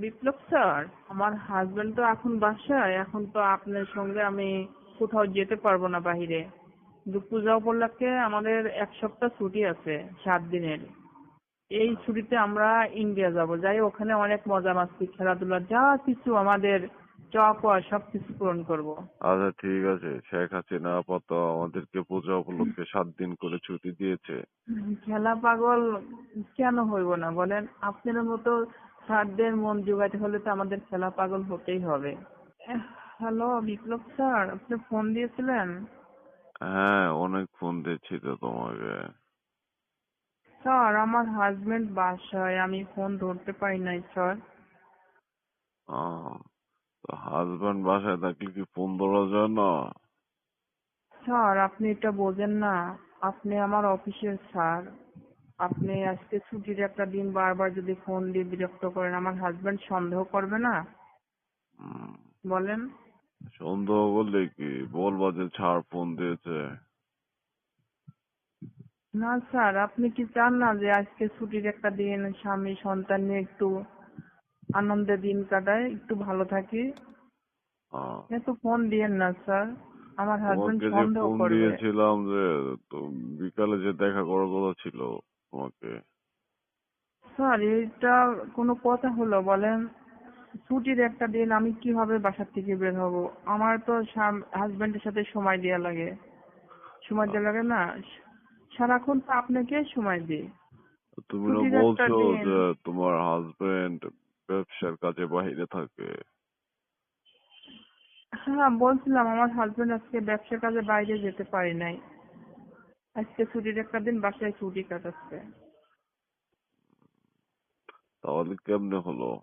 বিপ্লব sir আমার husband তো এখন বাসায় এখন তো আপনার সঙ্গে আমি কোথাও যেতে পারব না বাহিরে। পূজা উপলক্ষে আমাদের এক সপ্তাহ ছুটি আছে সাত দিনের। এই ছুটিতে আমরা ইন্ডিয়া যাব। যাই ওখানে অনেক মজা মাস্তি খেলাধুলা যা কিছু আমাদের চাওয়া সব কিছু পূরণ করব। আচ্ছা ঠিক আছে। শেখ হাসিনা আপাতত আমাদেরকে পূজা উপলক্ষে সাত দিন করে ছুটি দিয়েছে। খেলা পাগল কেন হইব না বলেন? আপনার মতো স্যারদের মন জোগাতে হলে তো আমাদের খেলা পাগল হতেই হবে। হ্যালো বিপ্লব স্যার আপনি ফোন দিয়েছিলেন? হ্যাঁ অনেক ফোন দিচ্ছি তো তোমাকে। স্যার আমার হাজবেন্ড বাসায় আমি ফোন ধরতে পারি নাই স্যার। হাজবেন্ড বাসায় থাকলে কি ফোন ধরা যায় না? স্যার আপনি এটা বোঝেন না। আপনি আমার অফিসের স্যার। আপনি আজকে ছুটির একটা দিন বারবার যদি ফোন দিয়ে বিরক্ত করেন আমার হাজবেন্ড সন্দেহ করবে না? বলেন। সন্দেহ করলে কি? বলবা যে ছাড় ফোন দিয়েছে। না স্যার আপনি কি চান না যে আজকে ছুটির একটা দিন স্বামী সন্তান নিয়ে একটু আনন্দে দিন কাটায় একটু ভালো থাকি? এত ফোন দিয়েন না স্যার আমার হাজবেন্ড সন্দেহ করবে। দিয়েছিলাম যে তো বিকালে যে দেখা করার কথা ছিল তোমাকে? স্যার এটা কোনো কথা হলো বলেন। ছুটির একটা দিন আমি কীভাবে বাসার থেকে বের হব? আমার তো হাজবেন্ডের সাথে সময় দেওয়া লাগে। সময় দেওয়া লাগে না। সারাক্ষণ তো আপনাকে সময় দিই। তুমি না বলছো। যে তোমার হাজবেন্ড ব্যবসার কাজে বাইরে থাকে? হ্যাঁ বলছিলাম আমার হাজবেন্ড আজকে ব্যবসার কাজে বাইরে যেতে পারি নাই। আজকে ছুটির একটা দিন বাসায় ছুটি কাটাচ্ছে। তাহলে কেমনে হলো?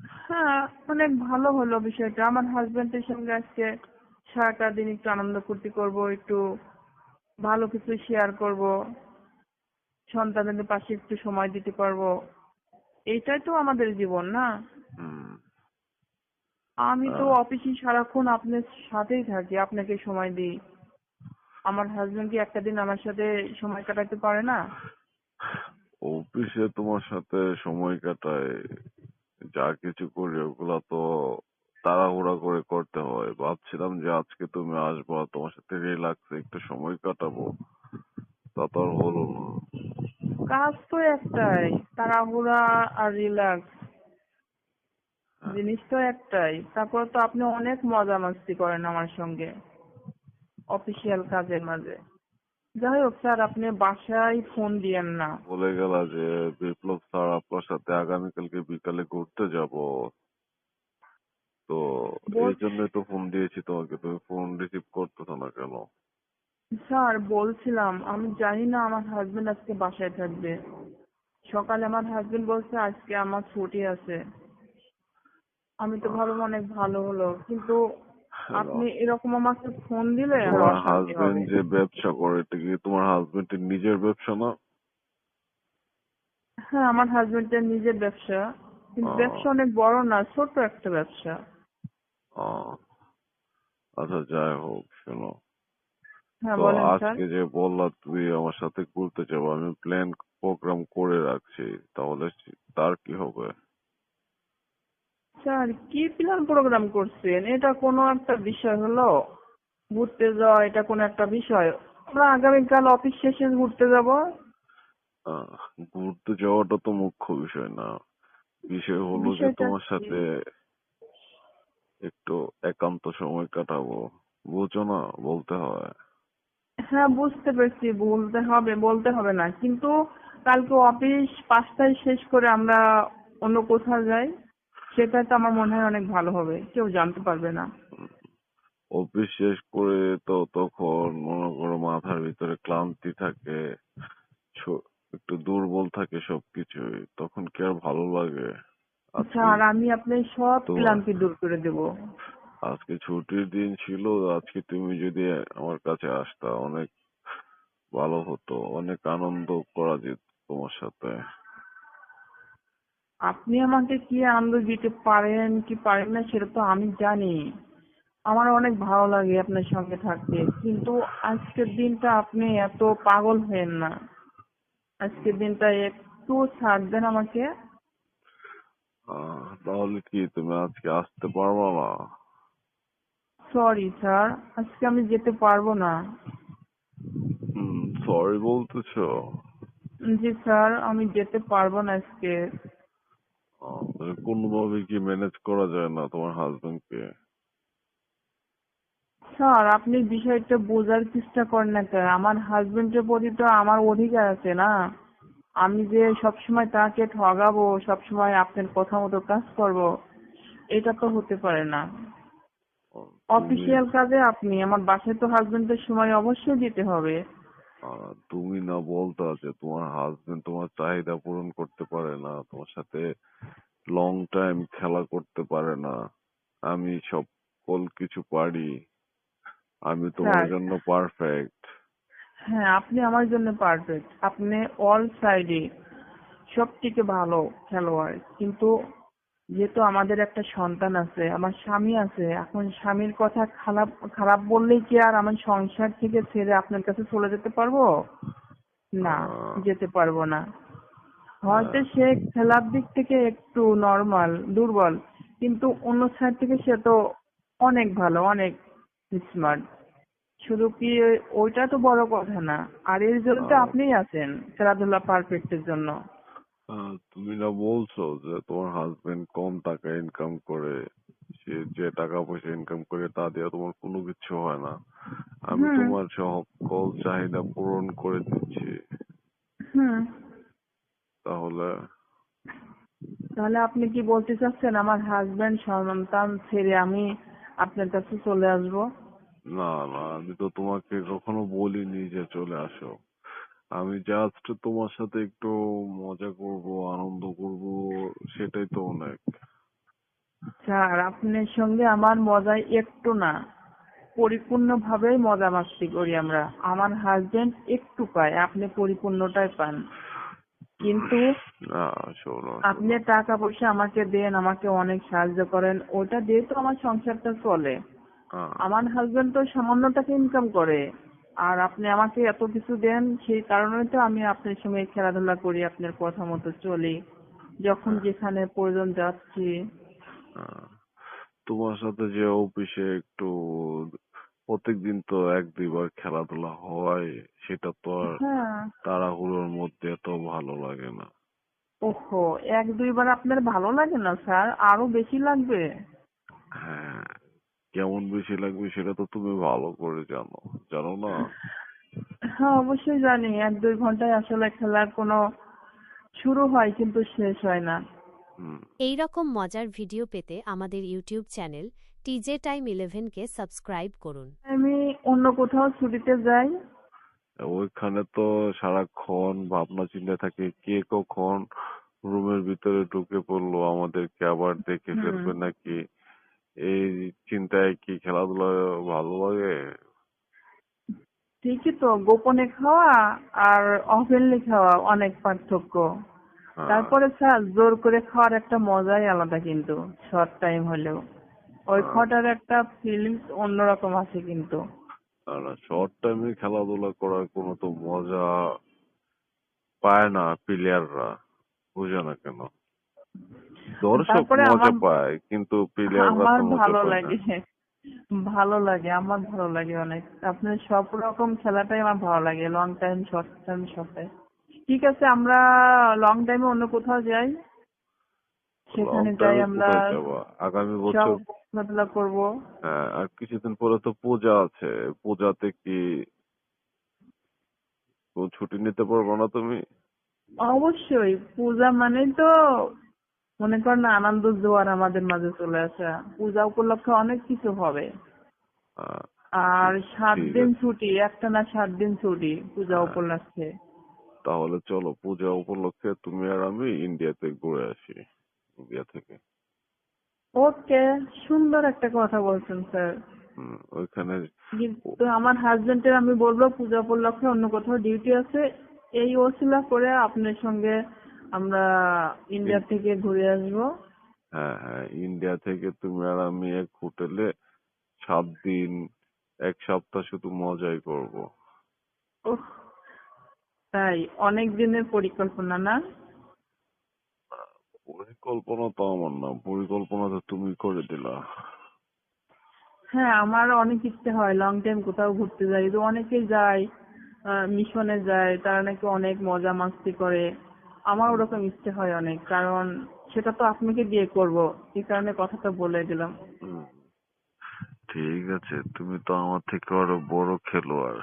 হ্যাঁ অনেক ভালো হলো বিষয়টা। আমার হাজবেন্ডের সঙ্গে আজকে সারাটা দিন একটু আনন্দ ফুর্তি করব একটু ভালো কিছু শেয়ার করব সন্তানদের পাশে একটু সময় দিতে পারব। এটাই তো আমাদের জীবন না? আমি তো। অফিসে সারাক্ষণ আপনার সাথেই থাকি আপনাকে সময় দিই। আমার হাজবেন্ড কি একটা দিন আমার সাথে সময় কাটাতে পারে না? অফিসে তোমার সাথে সময় কাটায় যা কিছু করি ওগুলা তো তাড়াহুড়া করে করতে হয়। ভাবছিলাম যে আজকে তুমি আসবা তোমার সাথে রিল্যাক্সে একটু সময় কাটাবো। তা তো আর হলো না। কাজ তো একটাই তাড়াহুড়া আর রিল্যাক্স জিনিস তো একটাই। তারপর তো আপনি অনেক মজা মাস্তি করেন আমার সঙ্গে। অফিসিয়াল কাজের মাঝে। যাই হোক স্যার আপনি বাসায় ফোন দিয়েন না। বলে গেলা যে বিপ্লব স্যার আপনার সাথে আগামীকালকে বিকালে ঘুরতে যাব। তো এই জন্যই তো ফোন দিয়েছি তোমাকে। তুমি ফোন রিসিভ করতেছো না কেন? স্যার বলছিলাম আমি জানি না আমার হাজবেন্ড আজকে বাসায় থাকবে। সকালে আমার হাজবেন্ড বলছে আজকে আমার ছুটি আছে। আমি তো ভাবলাম অনেক ভালো হলো। কিন্তু আপনি এরকম আমাকে ফোন দিলে তোমার হাজবেন্ড যে ব্যবসা করে এটা কি তোমার হাজবেন্ডের নিজের ব্যবসা না? হ্যাঁ আমার হাজবেন্ডের নিজের ব্যবসা। কিন্তু ব্যবসা অনেক বড় না ছোট একটা ব্যবসা। আচ্ছা যাই হোক শোনো। হ্যাঁ আজকে যে বললা তুমি আমার সাথে ঘুরতে যাব আমি প্ল্যান প্রোগ্রাম করে রাখছি। তাহলে তার কি হবে? স্যার কি প্ল্যান প্রোগ্রাম করছেন? এটা কোনো একটা বিষয় হলো? ঘুরতে যাওয়া এটা কোনো একটা বিষয়? আমরা আগামীকাল অফিস শেষে ঘুরতে যাব। আহ, ঘুরতে যাওয়াটা তো মুখ্য বিষয় না। বিষয় হলো যে তোমার সাথে একটু একান্ত সময় কাটাবো। বুঝো না বলতে হয়। হ্যাঁ বুঝতে পেরেছি বলতে হবে বলতে হবে না। কিন্তু কালকে অফিস পাঁচটায় শেষ করে আমরা অন্য কোথাও যাই। সেটা তো আমার মনে হয় অনেক ভালো হবে। কেউ জানতে পারবে না। অফিস শেষ করে তো তখন মনে করো মাথার ভিতরে ক্লান্তি থাকে একটু দুর্বল থাকে সবকিছুই তখন কি আর ভালো লাগে? আজকে স্যার আমি আপনার সব ক্লান্তি দূর করে দেব। আজকে ছুটির দিন ছিল আজকে তুমি যদি আমার কাছে আসতা অনেক ভালো হতো অনেক আনন্দ করা যেত তোমার সাথে। আপনি আমাকে কি আনন্দ দিতে পারেন কি পারেন না সেটা তো আমি জানি। আমার অনেক ভালো লাগে আপনার সঙ্গে থাকতে কিন্তু আজকের দিনটা আপনি এত পাগল হয়েন না। আজকের দিনটা একটু ছাড় দেন আমাকে তাহলে কি তুমি আজকে আসতে পারবে না? সরি স্যার আজকে আমি যেতে পারব না। সরি বলতেছো। জি স্যার আমি যেতে পারব না আজকে। কোনোভাবে কি ম্যানেজ করা যায় না তোমার হাজবেন্ডকে স্যার আপনি বিষয়টা বোঝার চেষ্টা করেন না কেন আমার হাজবেন্ডের প্রতি তো আমার অধিকার আছে না। আমি যে সবসময় তাকে ঠগাবো সবসময় আপনার কথা মতো কাজ করব এটা তো হতে পারে না। অফিসিয়াল কাজে আপনি আমার বাসায় তো হাজবেন্ডের সময় অবশ্যই দিতে হবে। আহ, তুমি না বলতা যে তোমার হাজবেন্ড তোমার চাহিদা পূরণ করতে পারে না তোমার সাথে লং টাইম খেলা করতে পারে না আমি সকল কিছু পারি আমি তোমার জন্য পারফেক্ট হ্যাঁ আপনি আমার জন্য পারফেক্ট আপনি অল সাইডে সব থেকে ভালো খেলোয়াড়। কিন্তু যেহেতু আমাদের একটা সন্তান আছে আমার স্বামী আছে এখন স্বামীর কথা খারাপ খারাপ বললেই কি আর আমার সংসার থেকে ছেড়ে আপনার কাছে চলে যেতে পারব? না যেতে পারব না। হয়তো সে খেলার দিক থেকে একটু নর্মাল দুর্বল কিন্তু অন্য সাইড থেকে সে তো অনেক ভালো অনেক স্মার্ট শুধু কি ওইটা তো বড় কথা না আর এর জন্য তো আপনিই আছেন খেলাধুলা পারফেক্টের জন্য। আহ, তুমি না বলছো যে তোমার হাজবেন্ড কম টাকা ইনকাম করে সে যে টাকা পয়সা ইনকাম করে তা দিয়ে তোমার কোনো কিছু হয় না। আমি তোমার সকল চাহিদা পূরণ করে দিচ্ছি। তাহলে তাহলে আপনি কি বলতে চাচ্ছেন আমার হাজবেন্ড সন্তান ছেড়ে আমি আপনার কাছে চলে আসব? না না আমি তো তোমাকে কখনো বলিনি যে চলে আসো। আমি জাস্ট তোমার সাথে একটু মজা করব আনন্দ করব সেটাই তো অনেক। স্যার আপনার সঙ্গে আমার মজায় একটু না। পরিপূর্ণ ভাবেই মজা মাস্তি করি আমরা। আমার হাজবেন্ড একটু পায় আপনি পরিপূর্ণটাই পান। কিন্তু আপনি টাকা পয়সা আমাকে দেন আমাকে অনেক সাহায্য করেন ওটা দিয়ে তো আমার সংসারটা চলে। আমার হাজবেন্ড তো সামান্য টাকা ইনকাম করে। আর আপনি আমাকে এত কিছু দেন সেই কারণে তো আমি আপনার সঙ্গে খেলাধুলা করি আপনার কথা মতো চলি। যখন যেখানে প্রয়োজন যাচ্ছি। হ্যাঁ। তোমার সাথে যে অফিসে একটু প্রত্যেকদিন তো এক দুইবার খেলাধুলা হয় সেটা তো আর হ্যাঁ। তাড়াহুড়োর মধ্যে এত ভালো লাগে না। ওহো এক দুইবার আপনার ভালো লাগে না স্যার? আরও বেশি লাগবে? হ্যাঁ। কেমন বেশি লাগবে সেটা তো তুমি ভালো করে জানো জানো না? হ্যাঁ অবশ্যই জানি এক দুই ঘন্টায় আসলে খেলার কোনো শুরু হয় কিন্তু শেষ হয় না। এই রকম মজার ভিডিও পেতে আমাদের YouTube channel TJ time eleven কে সাবস্ক্রাইব করুন। আমি অন্য কোথাও ছুটিতে যাই। ওইখানে তো সারাক্ষণ ভাবনা চিন্তা থাকে কে কখন রুমের ভিতরে ঢুকে পড়ল আমাদেরকে আবার দেখে। ফেলবে নাকি? এই চিন্তায় কি খেলাধুলা ভালো লাগে? ঠিকই তো গোপনে খাওয়া আর অফেনলি খাওয়া অনেক পার্থক্য। হ্যাঁ, তারপরে স্যার জোর করে খাওয়ার একটা মজাই আলাদা কিন্তু শর্ট টাইম হলেও। ওই হ্যাঁ। খাওয়াটার একটা ফিলিংস অন্যরকম আছে কিন্তু। শর্ট টাইমে খেলাধুলা করার কোনো তো মজা পায় না প্লেয়াররা বুঝে না কেন? দর্শক মজা পায় কিন্তু প্লেয়াররা আমার তো মজা ভালো লাগে। ভালো লাগে আমার ভালো লাগে অনেক। আপনার সব রকম খেলাটাই আমার ভালো লাগে লং টাইম শর্ট টাইম সবটাই ঠিক আছে আমরা লং টাইমে অন্য কোথাও যাই? সেখানে যাই আমরা? আগামী বছর খেলাধুলা করব। হ্যাঁ আর কিছুদিন পরে তো পূজা আছে। পূজাতে কি ছুটি নিতে পারব না তুমি? অবশ্যই পূজা মানে তো মনে করেন আনন্দ জোয়ার আমাদের মাঝে চলে আসা। পূজা উপলক্ষে অনেক কিছু হবে। আর সাত দিন ছুটি একটা না সাত দিন ছুটি পূজা হ্যাঁ। উপলক্ষে। তাহলে চলো পূজা উপলক্ষে তুমি আর আমি ইন্ডিয়াতে ঘুরে আসি ইন্ডিয়া থেকে। ওকে সুন্দর একটা কথা বলছেন স্যার। ওইখানে কিন্তু আমার হাজবেন্ডের আমি বলব পূজা উপলক্ষে অন্য কোথাও ডিউটি আছে। এই ওসিলা করে আপনার সঙ্গে আমরা ইন্ডিয়া থেকে ঘুরে আসব। হ্যাঁ হ্যাঁ ইন্ডিয়া থেকে তুমি আর আমি এক হোটেলে সাত দিন এক সপ্তাহ শুধু মজাই করব। তাই অনেক দিনের পরিকল্পনা না? পরিকল্পনা তো আমার না পরিকল্পনা তো তুমি করে দিলা। হ্যাঁ আমার অনেক ইচ্ছে হয় লং টাইম কোথাও ঘুরতে যাই। তো অনেকেই যায় মিশনে যায় তারা নাকি অনেক মজা মাস্তি করে। আমার ওরকম ইচ্ছে হয় অনেক কারণ সেটা তো আপনাকে দিয়ে করব। এই কারণে কথাটা বলে দিলাম। ঠিক আছে তুমি তো আমার থেকে আরও বড় খেলোয়াড়।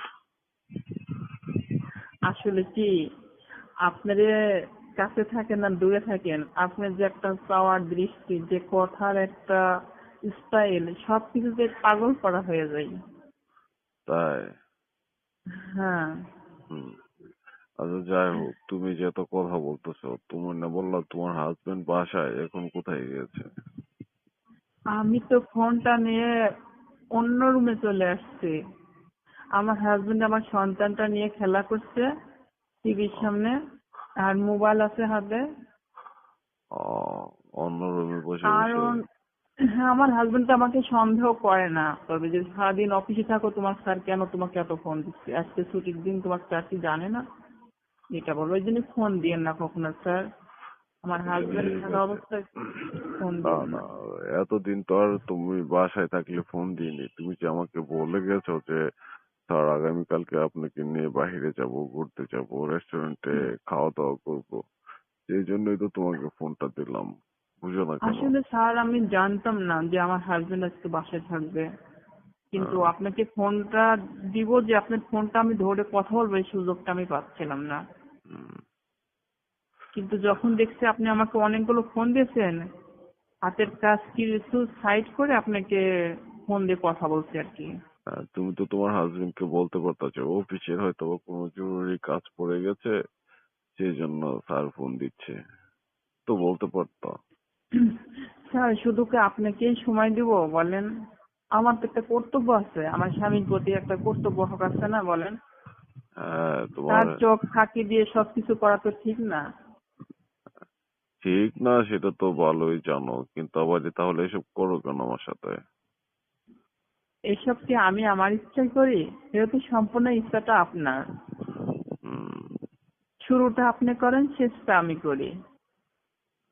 আসলে কি আপনারে কাছে থাকেন না দূরে থাকেন আপনার যে একটা পাওয়ার দৃষ্টি যে কথার একটা স্টাইল সবকিছুতে পাগল করা হয়ে যায়। তাই? হ্যাঁ। আচ্ছা যাই হোক তুমি যে এত কথা বলতেছো তুমি না বললা তোমার হাজবেন্ড বাসায় এখন কোথায় গেছে আমি তো ফোনটা নিয়ে অন্য রুমে চলে আসছি। আমার হাজবেন্ড আমার সন্তানটা নিয়ে খেলা করছে টিভির সামনে আর মোবাইল আছে হাতে। ও, অন্য রুমে বসে কারণ হ্যাঁ আমার হাজবেন্ড তো আমাকে সন্দেহ করে না। তবে যে সারাদিন অফিসে থাকো তোমার স্যার কেন তোমাকে এত ফোন দিচ্ছে? আজকে ছুটির দিন তোমার স্যার কি জানে না? এটা বলো ওই জন্য ফোন দিয়েন না কখনো স্যার আমার হাজবেন্ড থাকা অবস্থায় ফোন না না এতদিন তো আর তুমি বাসায় থাকলে ফোন দিইনি। তুমি কি আমাকে বলে গেছো যে স্যার আগামীকালকে আপনাকে নিয়ে বাইরে যাব ঘুরতে যাব রেস্টুরেন্টে খাওয়া দাওয়া করব? সেই জন্যই তো তোমাকে ফোনটা দিলাম। বুঝো না আসলে স্যার আমি জানতাম না যে আমার হাজবেন্ড আজকে বাসায় থাকবে। কিন্তু হ্যাঁ। আপনাকে ফোনটা দিব যে আপনার ফোনটা আমি ধরে কথা বলব এই সুযোগটা আমি পাচ্ছিলাম না। কিন্তু যখন দেখছি আপনি আমাকে অনেকগুলো ফোন দিয়েছেন হাতের কাজ কিছু সাইড করে আপনাকে ফোন দিয়ে কথা বলছি আর কি। তুমি তো তোমার হাজবেন্ড কে বলতে পারতাছো অফিসের হয়তো কোনো জরুরি কাজ পড়ে গেছে সেই জন্য স্যার ফোন দিচ্ছে। তো বলতে পারতো। স্যার শুধু কি আপনাকেই সময় দিব বলেন? আমার তো একটা কর্তব্য আছে আমার স্বামীর প্রতি একটা কর্তব্য হক আছে না বলেন? হ্যাঁ তার তোমার চোখ ফাঁকি দিয়ে সবকিছু করা তো ঠিক না। ঠিক না সেটা তো ভালোই জানো কিন্তু আবার যে তাহলে এসব করো কেন আমার সাথে? এসব কি আমি আমার ইচ্ছাই করি? যেহেতু সম্পূর্ণ ইচ্ছাটা আপনার। শুরুটা আপনি করেন শেষটা আমি করি।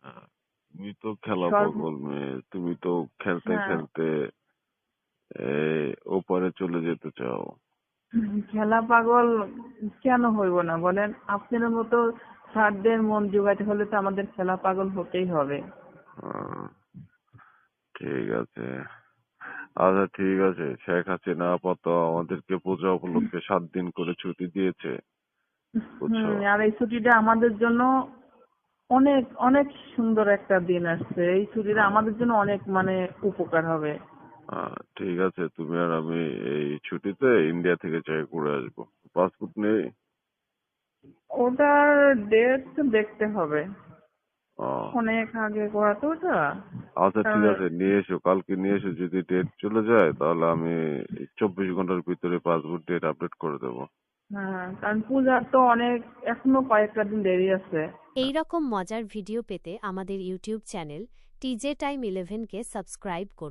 হ্যাঁ, তুমি তো খেলা পাগল মেয়ে তুমি তো খেলতে হ্যাঁ। খেলতে ওপারে চলে যেতে চাও। খেলা পাগল কেন হইব না? বলেন আপনার মতো স্যারদের মন জোগাতে হলে তো আমাদের খেলা পাগল হতেই হবে। হ্যাঁ, ঠিক আছে। আচ্ছা ঠিক আছে। শেখ হাসিনা আপাতত আমাদেরকে পূজা উপলক্ষে সাত দিন করে ছুটি দিয়েছে? আর এই ছুটিটা আমাদের জন্য অনেক অনেক সুন্দর একটা দিন আসছে। এই ছুটিটা আমাদের জন্য অনেক মানে উপকার হবে। ঠিক আছে তুমি আর আমি এই ছুটিতে ইন্ডিয়া থেকে যাই ঘুরে আসব। পাসপোর্ট নেই? ওটার ডেট দেখতে হবে। অনেক আগে করা তো ওটা। আচ্ছা ঠিক আছে নিয়ে এসো কালকে নিয়ে এসো যদি ডেট চলে যায় তাহলে আমি চব্বিশ ঘণ্টার ভিতরে পাসপোর্ট ডেট আপডেট করে দেবো। হ্যাঁ কারণ পূজার তো অনেক এখনও কয়েকটা দিন দেরি আছে। এই রকম মজার ভিডিও পেতে আমাদের ইউটিউব চ্যানেল টিজে টাইম ইলেভেনকে সাবস্ক্রাইব করুন।